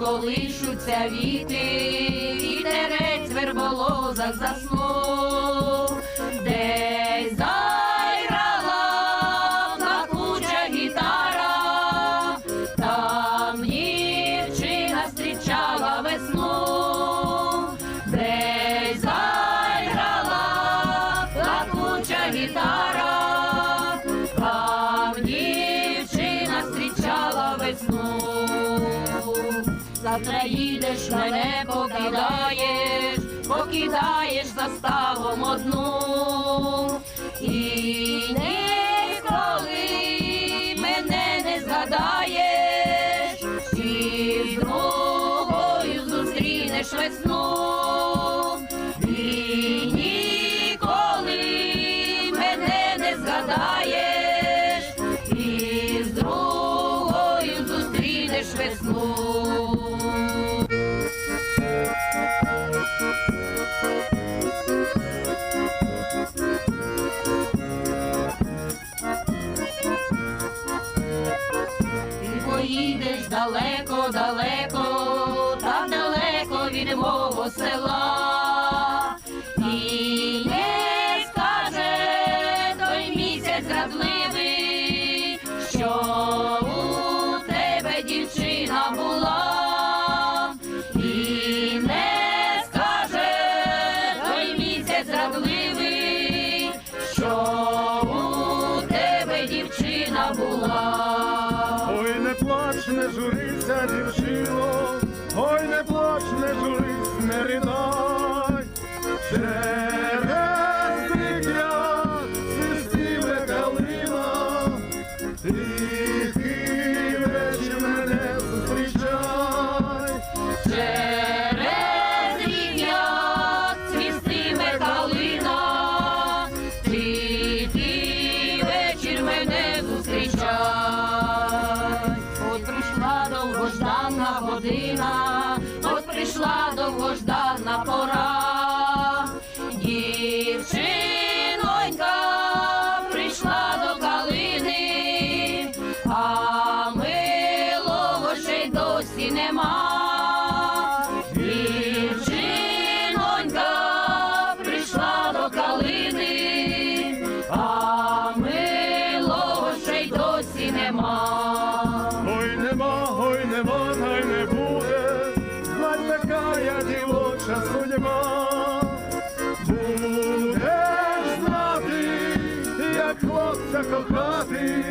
колишуться віти, вітерець в верболозах заснув, десь зайрала плакуча гітара, там дівчина зустрічала весну, десь зайрала плакуча гітара, там дівчина весну. Завтра їдеш, мене покидаєш, покидаєш заставом одну. І ніколи мене не згадаєш, і з другою зустрінеш весну. Згадаєш, і з другою зустрінеш весну. Далеко, далеко, так далеко від мого села. Плач, не журися, дівчино, ой, не плач, не журись, не ридай. Через рік я свистіме калина, година, от прийшла довгожданна пора. Дівчинонька прийшла до калини, а милого ще й досі нема. Дівчинонька прийшла до калини, а милого ще досі нема. Дівоча судьба. Будеш знати, як хлопця кохати,